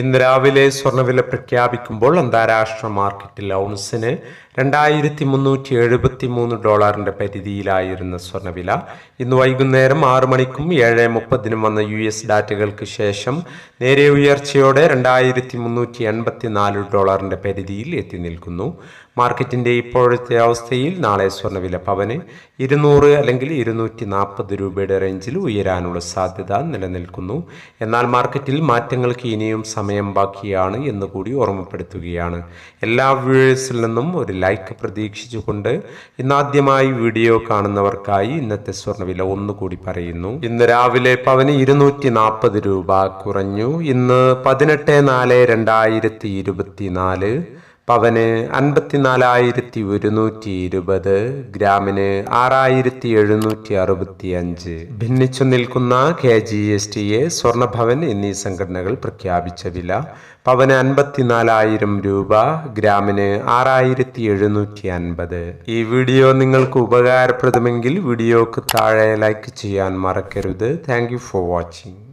ഇന്ന് രാവിലെ സ്വർണവില പ്രഖ്യാപിക്കുമ്പോൾ അന്താരാഷ്ട്ര മാർക്കറ്റിൽ ഔൺസിന് രണ്ടായിരത്തി മുന്നൂറ്റി എഴുപത്തി മൂന്ന് ഡോളറിന്റെ പരിധിയിലായിരുന്ന സ്വർണവില ഇന്ന് വൈകുന്നേരം ആറ് മണിക്കും ഏഴ് മുപ്പതിനും വന്ന യു എസ് ഡാറ്റകൾക്ക് ശേഷം നേരെ ഉയർച്ചയോടെ രണ്ടായിരത്തി മുന്നൂറ്റി എൺപത്തി നാല് ഡോളറിന്റെ പരിധിയിൽ എത്തി നിൽക്കുന്നു. മാർക്കറ്റിന്റെ ഇപ്പോഴത്തെ അവസ്ഥയിൽ നാളെ സ്വർണവില പവന് ഇരുന്നൂറ് അല്ലെങ്കിൽ ഇരുന്നൂറ്റി നാൽപ്പത് രൂപയുടെ റേഞ്ചിൽ ഉയരാനുള്ള സാധ്യത നിലനിൽക്കുന്നു. എന്നാൽ മാർക്കറ്റിൽ മാറ്റങ്ങൾക്ക് ഇനിയും സമയം ബാക്കിയാണ് എന്ന് കൂടി ഓർമ്മപ്പെടുത്തുകയാണ്. എല്ലാ വ്യൂവേഴ്സിൽ നിന്നും ഒരു ലൈക്ക് പ്രതീക്ഷിച്ചുകൊണ്ട് ഇന്നാദ്യമായി വീഡിയോ കാണുന്നവർക്കായി ഇന്നത്തെ സ്വർണവില ഒന്നുകൂടി പറയുന്നു. ഇന്ന് രാവിലെ പവന് ഇരുന്നൂറ്റി നാൽപ്പത് രൂപ കുറഞ്ഞു. ഇന്ന് പതിനെട്ട് നാല് രണ്ടായിരത്തി ഇരുപത്തിനാല് പവന് അൻപത്തിനാലായിരത്തി ഒരുന്നൂറ്റി ഇരുപത് ഗ്രാമിന് ആറായിരത്തി എഴുന്നൂറ്റി അറുപത്തി അഞ്ച് ഭിന്നിച്ചു നിൽക്കുന്ന K G S T A Swarnabhavan എന്നീ സംഘടനകൾ പ്രഖ്യാപിച്ച വില പവന് അൻപത്തിനാലായിരം രൂപ ഗ്രാമിന് ആറായിരത്തി എഴുന്നൂറ്റി അൻപത് ഈ വീഡിയോ നിങ്ങൾക്ക് ഉപകാരപ്രദമെങ്കിൽ വീഡിയോക്ക് താഴെ ലൈക്ക് ചെയ്യാൻ മറക്കരുത്. Thank for watching